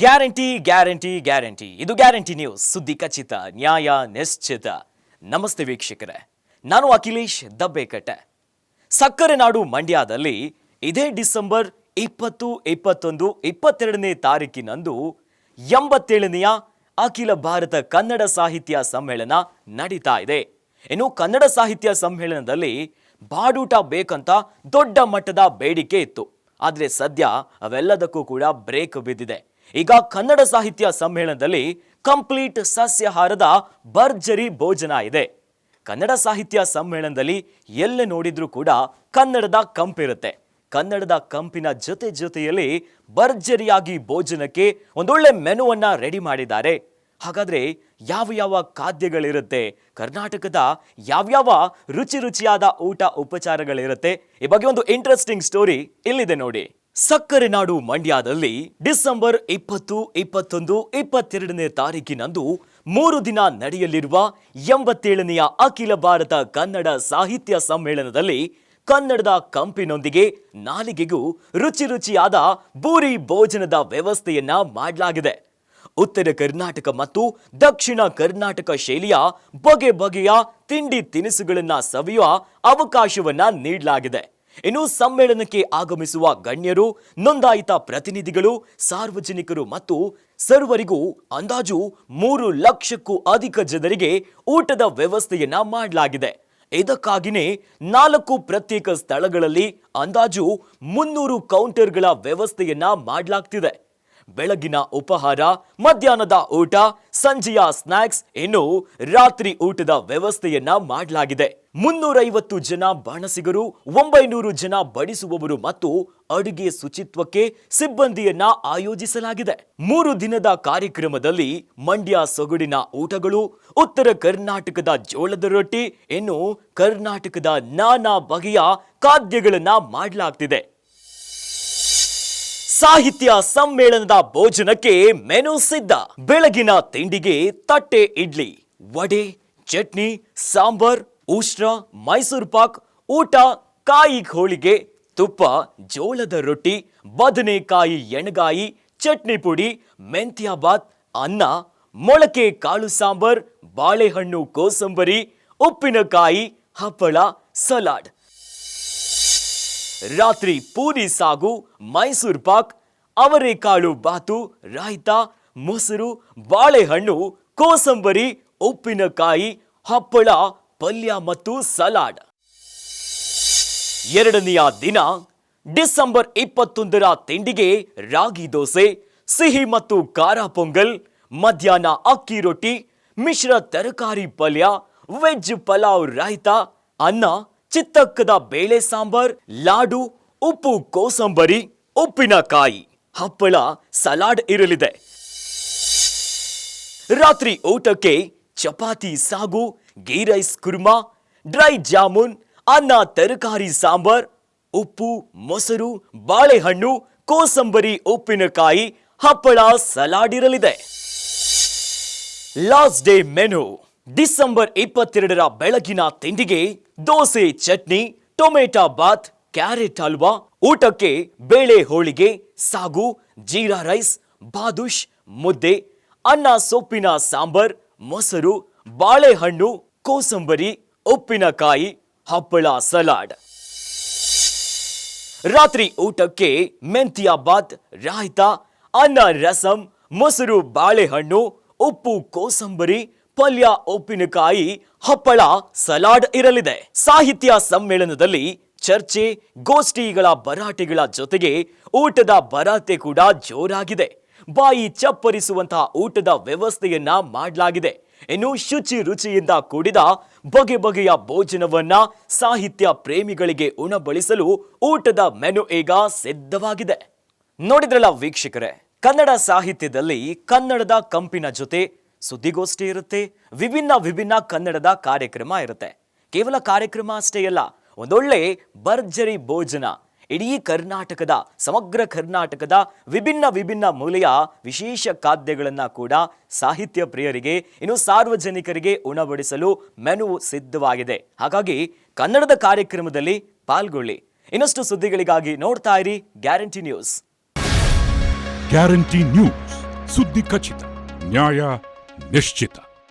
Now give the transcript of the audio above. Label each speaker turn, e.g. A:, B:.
A: Guarantee guarantee guarantee. ಇದು guarantee news. ಸುದ್ದಿ ಖಚಿತ, ನ್ಯಾಯ ನಿಶ್ಚಿತ. ನಮಸ್ತೆ ವೀಕ್ಷಕರೇ. ನಾನು ಅಖಿಲೇಶ್ ದಬ್ಬೆಕಟ್ಟೆ. ಸಕ್ಕರೆ ನಾಡು ಮಂಡ್ಯದಲ್ಲಿ ಇದೇ ಡಿಸೆಂಬರ್ ಇಪ್ಪತ್ತು, ಇಪ್ಪತ್ತೊಂದು, ಇಪ್ಪತ್ತೆರಡನೇ ತಾರೀಕಿನಂದು ಎಂಬತ್ತೇಳನೆಯ ಅಖಿಲ ಭಾರತ ಕನ್ನಡ ಸಾಹಿತ್ಯ ಸಮ್ಮೇಳನ ನಡೀತಾ ಇದೆ. ಇನ್ನು ಕನ್ನಡ ಸಾಹಿತ್ಯ ಸಮ್ಮೇಳನದಲ್ಲಿ ಬಾಡೂಟ ಬೇಕಂತ ದೊಡ್ಡ ಮಟ್ಟದ ಬೇಡಿಕೆ ಇತ್ತು. ಆದರೆ ಸದ್ಯ ಅವೆಲ್ಲದಕ್ಕೂ ಕೂಡ ಬ್ರೇಕ್ ಬಿದ್ದಿದೆ. ಈಗ ಕನ್ನಡ ಸಾಹಿತ್ಯ ಸಮ್ಮೇಳನದಲ್ಲಿ ಕಂಪ್ಲೀಟ್ ಸಸ್ಯಾಹಾರದ ಭರ್ಜರಿ ಭೋಜನ ಇದೆ. ಕನ್ನಡ ಸಾಹಿತ್ಯ ಸಮ್ಮೇಳನದಲ್ಲಿ ಎಲ್ಲಿ ನೋಡಿದ್ರೂ ಕೂಡ ಕನ್ನಡದ ಕಂಪಿರುತ್ತೆ. ಕನ್ನಡದ ಕಂಪಿನ ಜೊತೆ ಜೊತೆಯಲ್ಲಿ ಭರ್ಜರಿಯಾಗಿ ಭೋಜನಕ್ಕೆ ಒಂದೊಳ್ಳೆ ಮೆನುವನ್ನ ರೆಡಿ ಮಾಡಿದ್ದಾರೆ. ಹಾಗಾದ್ರೆ ಯಾವ ಯಾವ ಖಾದ್ಯಗಳಿರುತ್ತೆ? ಕರ್ನಾಟಕದ ಯಾವ್ಯಾವ ರುಚಿ ರುಚಿಯಾದ ಊಟ ಉಪಚಾರಗಳಿರುತ್ತೆ? ಈ ಬಗ್ಗೆ ಒಂದು ಇಂಟ್ರೆಸ್ಟಿಂಗ್ ಸ್ಟೋರಿ ಇಲ್ಲಿದೆ ನೋಡಿ. ಸಕ್ಕರೆ ನಾಡು ಮಂಡ್ಯದಲ್ಲಿ ಡಿಸೆಂಬರ್ ಇಪ್ಪತ್ತು, ಇಪ್ಪತ್ತೊಂದು, ಇಪ್ಪತ್ತೆರಡನೇ ತಾರೀಕಿನಂದು ಮೂರು ದಿನ ನಡೆಯಲಿರುವ ಎಂಬತ್ತೇಳನೆಯ ಅಖಿಲ ಭಾರತ ಕನ್ನಡ ಸಾಹಿತ್ಯ ಸಮ್ಮೇಳನದಲ್ಲಿ ಕನ್ನಡದ ಕಂಪಿನೊಂದಿಗೆ ನಾಲಿಗೆಗೂ ರುಚಿ ರುಚಿಯಾದ ಬೂರಿ ಭೋಜನದ ವ್ಯವಸ್ಥೆಯನ್ನ ಮಾಡಲಾಗಿದೆ. ಉತ್ತರ ಕರ್ನಾಟಕ ಮತ್ತು ದಕ್ಷಿಣ ಕರ್ನಾಟಕ ಶೈಲಿಯ ಬಗೆ ಬಗೆಯ ತಿಂಡಿ ತಿನಿಸುಗಳನ್ನ ಸವಿಯುವ ಅವಕಾಶವನ್ನ ನೀಡಲಾಗಿದೆ. ಇನ್ನು ಸಮ್ಮೇಳನಕ್ಕೆ ಆಗಮಿಸುವ ಗಣ್ಯರು, ನೋಂದಾಯಿತ ಪ್ರತಿನಿಧಿಗಳು, ಸಾರ್ವಜನಿಕರು ಮತ್ತು ಸರ್ವರಿಗೂ ಅಂದಾಜು ಮೂರು ಲಕ್ಷಕ್ಕೂ ಅಧಿಕ ಜನರಿಗೆ ಊಟದ ವ್ಯವಸ್ಥೆಯನ್ನ ಮಾಡಲಾಗಿದೆ. ಇದಕ್ಕಾಗಿನೇ ನಾಲ್ಕು ಪ್ರತ್ಯೇಕ ಸ್ಥಳಗಳಲ್ಲಿ ಅಂದಾಜು ಮುನ್ನೂರು ಕೌಂಟರ್ಗಳ ವ್ಯವಸ್ಥೆಯನ್ನ ಮಾಡಲಾಗ್ತಿದೆ. ಬೆಳಗಿನ ಉಪಹಾರ, ಮಧ್ಯಾಹ್ನದ ಊಟ, ಸಂಜೆಯ ಸ್ನಾಕ್ಸ್, ಇನ್ನು ರಾತ್ರಿ ಊಟದ ವ್ಯವಸ್ಥೆಯನ್ನ ಮಾಡಲಾಗಿದೆ. ಮುನ್ನೂರೈವತ್ತು ಜನ ಬಾಣಸಿಗರು, ಒಂಬೈನೂರು ಜನ ಬಡಿಸುವವರು ಮತ್ತು ಅಡುಗೆ ಶುಚಿತ್ವಕ್ಕೆ ಸಿಬ್ಬಂದಿಯನ್ನ ಆಯೋಜಿಸಲಾಗಿದೆ. ಮೂರು ದಿನದ ಕಾರ್ಯಕ್ರಮದಲ್ಲಿ ಮಂಡ್ಯ ಸೊಗಡಿನ ಊಟಗಳು, ಉತ್ತರ ಕರ್ನಾಟಕದ ಜೋಳದ ರೊಟ್ಟಿ, ಇನ್ನು ಕರ್ನಾಟಕದ ನಾನಾ ಬಗೆಯ ಖಾದ್ಯಗಳನ್ನ ಮಾಡಲಾಗ್ತಿದೆ. ಸಾಹಿತ್ಯ ಸಮ್ಮೇಳನದ ಭೋಜನಕ್ಕೆ ಮೆನು ಸಿದ್ಧ. ಬೆಳಗಿನ ತಿಂಡಿಗೆ ತಟ್ಟೆ ಇಡ್ಲಿ, ವಡೆ, ಚಟ್ನಿ, ಸಾಂಬಾರ್, ಉಷ್ಣ, ಮೈಸೂರು ಪಾಕ್, ಊಟ, ಕಾಯಿ ಹೋಳಿಗೆ ತುಪ್ಪ, ಜೋಳದ ರೊಟ್ಟಿ, ಬದನೆಕಾಯಿ ಎಣಗಾಯಿ, ಚಟ್ನಿ ಪುಡಿ, ಮೆಂತ್ಯ ಬಾತ್, ಅನ್ನ, ಮೊಳಕೆ ಕಾಳು ಸಾಂಬಾರ್, ಬಾಳೆಹಣ್ಣು ಕೋಸಂಬರಿ, ಉಪ್ಪಿನಕಾಯಿ, ಹಪ್ಪಳ, ಸಲಾಡ್. ರಾತ್ರಿ ಪೂರಿ ಸಾಗು, ಮೈಸೂರು ಪಾಕ್ ಅವರೆಕಾಳು ಬಾತು, ರಾಯ್ತ, ಮೊಸರು, ಬಾಳೆಹಣ್ಣು, ಕೋಸಂಬರಿ, ಉಪ್ಪಿನಕಾಯಿ, ಹಪ್ಪಳ, ಪಲ್ಯ ಮತ್ತು ಸಲಾಡ್. ಎರಡನೆಯ ದಿನ, ಡಿಸೆಂಬರ್ ಇಪ್ಪತ್ತೊಂದರ ತಿಂಡಿಗೆ ರಾಗಿ ದೋಸೆ, ಸಿಹಿ ಮತ್ತು ಖಾರ ಪೊಂಗಲ್, ಮಧ್ಯಾಹ್ನ ಅಕ್ಕಿ ರೊಟ್ಟಿ, ಮಿಶ್ರ ತರಕಾರಿ ಪಲ್ಯ, ವೆಜ್ ಪಲಾವ್, ರಾಯ್ತ, ಅನ್ನ ಚಿತ್ತಕ್ಕದ ಬೇಳೆ ಸಾಂಬಾರ್, ಲಾಡು, ಉಪ್ಪು ಕೋಸಂಬರಿ, ಉಪ್ಪಿನಕಾಯಿ. ಹಪ್ಪಳ, ಸಲಾಡ್ ಇರಲಿದೆ. ರಾತ್ರಿ ಊಟಕ್ಕೆ ಚಪಾತಿ ಸಾಗು, ಗೀ ರೈಸ್ ಕುರ್ಮಾ, ಡ್ರೈ ಜಾಮೂನ್, ಅನ್ನ ತರಕಾರಿ ಸಾಂಬಾರ್, ಉಪ್ಪು, ಮೊಸರು, ಬಾಳೆಹಣ್ಣು, ಕೋಸಂಬರಿ, ಉಪ್ಪಿನಕಾಯಿ, ಹಪ್ಪಳ, ಸಲಾಡ್ ಇರಲಿದೆ. Last day menu. ಡಿಸೆಂಬರ್ ಇಪ್ಪತ್ತೆರಡರ ಬೆಳಗಿನ ತಿಂಡಿಗೆ ದೋಸೆ, ಚಟ್ನಿ, ಟೊಮೆಟೊ ಬಾತ್, ಕ್ಯಾರೆಟ್ ಹಲ್ವಾ, ಊಟಕ್ಕೆ ಬೇಳೆ ಹೋಳಿಗೆ, ಸಾಗು, ಜೀರಾ ರೈಸ್, ಬಾದುಷ್, ಮುದ್ದೆ, ಅನ್ನ ಸೊಪ್ಪಿನ ಸಾಂಬಾರ್, ಮೊಸರು, ಬಾಳೆಹಣ್ಣು, ಕೋಸಂಬರಿ, ಉಪ್ಪಿನಕಾಯಿ, ಹಪ್ಪಳ ಸಲಾಡ್. ರಾತ್ರಿ ಊಟಕ್ಕೆ ಮೆಂತ್ಯ ಬಾತ್, ರಾಯ್ತ, ಅನ್ನ ರಸಂ, ಮೊಸರು, ಬಾಳೆಹಣ್ಣು, ಉಪ್ಪು, ಕೋಸಂಬರಿ ಪಲ್ಯ ಉಪ್ಪಿನಕಾಯಿ ಹಪ್ಪಳ ಸಲಾಡ್ ಇರಲಿದೆ. ಸಾಹಿತ್ಯ ಸಮ್ಮೇಳನದಲ್ಲಿ ಚರ್ಚೆ, ಗೋಷ್ಠಿಗಳ ಭರಾಟೆಗಳ ಜೊತೆಗೆ ಊಟದ ಭರಾಟೆ ಕೂಡ ಜೋರಾಗಿದೆ. ಬಾಯಿ ಚಪ್ಪರಿಸುವಂತಹ ಊಟದ ವ್ಯವಸ್ಥೆಯನ್ನ ಮಾಡಲಾಗಿದೆ. ಇನ್ನು ಶುಚಿ ರುಚಿಯಿಂದ ಕೂಡಿದ ಬಗೆ ಬಗೆಯ ಭೋಜನವನ್ನ ಸಾಹಿತ್ಯ ಪ್ರೇಮಿಗಳಿಗೆ ಉಣಬಳಿಸಲು ಊಟದ ಮೆನು ಈಗ ಸಿದ್ಧವಾಗಿದೆ. ನೋಡಿದ್ರಲ್ಲ ವೀಕ್ಷಕರೇ, ಕನ್ನಡ ಸಾಹಿತ್ಯದಲ್ಲಿ ಕನ್ನಡದ ಕಂಪಿನ ಜೊತೆ ಸುದ್ದಿಗೋಷ್ಠಿ ಇರುತ್ತೆ. ವಿಭಿನ್ನ ವಿಭಿನ್ನ ಕನ್ನಡದ ಕಾರ್ಯಕ್ರಮ ಇರುತ್ತೆ. ಕೇವಲ ಕಾರ್ಯಕ್ರಮ ಅಷ್ಟೇ ಅಲ್ಲ, ಒಂದೊಳ್ಳೆ ಭರ್ಜರಿ ಭೋಜನ. ಇಡೀ ಕರ್ನಾಟಕದ, ಸಮಗ್ರ ಕರ್ನಾಟಕದ ವಿಭಿನ್ನ ವಿಭಿನ್ನ ಮೂಲೆಯ ವಿಶೇಷ ಖಾದ್ಯಗಳನ್ನು ಕೂಡ ಸಾಹಿತ್ಯ ಪ್ರಿಯರಿಗೆ, ಇನ್ನು ಸಾರ್ವಜನಿಕರಿಗೆ ಉಣಬಡಿಸಲು ಮೆನು ಸಿದ್ಧವಾಗಿದೆ. ಹಾಗಾಗಿ ಕನ್ನಡದ ಕಾರ್ಯಕ್ರಮದಲ್ಲಿ ಪಾಲ್ಗೊಳ್ಳಿ. ಇನ್ನಷ್ಟು ಸುದ್ದಿಗಳಿಗಾಗಿ ನೋಡ್ತಾ ಇರಿ ಗ್ಯಾರಂಟಿ ನ್ಯೂಸ್.
B: ಗ್ಯಾರಂಟಿ ನ್ಯೂಸ್, ಸುದ್ದಿ ಖಚಿತ, ನ್ಯಾಯ ನಿಶ್ಚಿತ